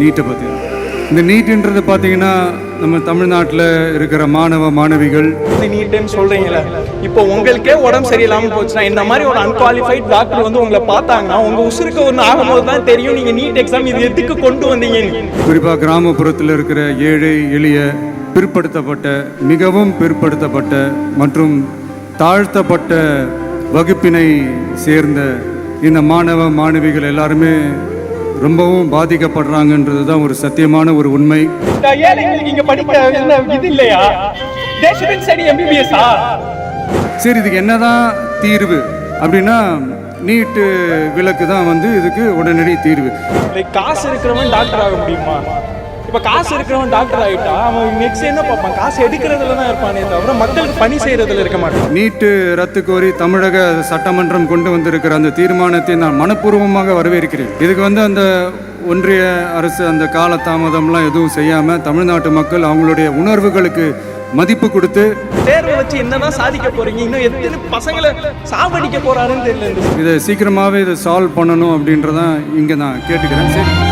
நீட்டை பற்றி இந்த நீட்டுன்றது பார்த்தீங்கன்னா நம்ம தமிழ்நாட்டில் இருக்கிற மாணவ மாணவிகள். நீட்டுன்னு சொல்றீங்கல்ல இப்போ உங்களுக்கே உடம்பு சரியில்லாம போச்சுன்னா இந்த மாதிரி ஒரு அன்குவாலிஃபைட் டாக்டர் வந்து உங்களை பார்த்தாங்கன்னா உங்க உசுருக்கு ஒன்று ஆகும்போது தான் தெரியும் நீங்க நீட் எக்ஸாம் இது எதுக்கு கொண்டு வந்தீங்கன்னு. குறிப்பாக கிராமப்புறத்தில் இருக்கிற ஏழை எளிய பிற்படுத்தப்பட்ட மிகவும் பிற்படுத்தப்பட்ட மற்றும் தாழ்த்தப்பட்ட வகுப்பினை சேர்ந்த இந்த மாணவ மாணவிகள் எல்லாருமே ரொம்பவும் பாதிக்கப்படுறாங்கன்றது தான் ஒரு சத்தியமான ஒரு உண்மை. சரி இதுக்கு என்னதான் தீர்வு? அப்படின்னா நீட்டு விலக்கு தான் வந்து இதுக்கு உடனடி தீர்வு. காசு இருக்கிறவன் டாக்டர் ஆக முடியுமா? இப்ப காசு இருக்கிறவன் டாக்டர் ஆகிட்டா அவன் நெக்ஸ்ட் என்ன பார்ப்பான்? காசு எடுக்கிறதுல தான் இருப்பானே தவிர மக்களுக்கு பணி செய்யறதுல இருக்க மாட்டான். நீட்டு ரத்து கோரி தமிழக சட்டமன்றம் கொண்டு வந்திருக்கிற அந்த தீர்மானத்தை நான் மனப்பூர்வமாக வரவேற்கிறேன். இதுக்கு வந்து அந்த ஒன்றிய அரசு அந்த காலதாமதம்லாம் எதுவும் செய்யாமல் தமிழ்நாட்டு மக்கள் அவங்களுடைய உணர்வுகளுக்கு மதிப்பு கொடுத்து தேர்வை வச்சு என்னதான் சாதிக்க போறீங்க? இன்னும் எத்தனை பசங்களை சாவடிக்க போறாருன்னு தெரியல. இதை சீக்கிரமாகவே இதை சால்வ் பண்ணணும் அப்படின்றதான் இங்கே நான் கேட்டுக்கிறேன். சரி.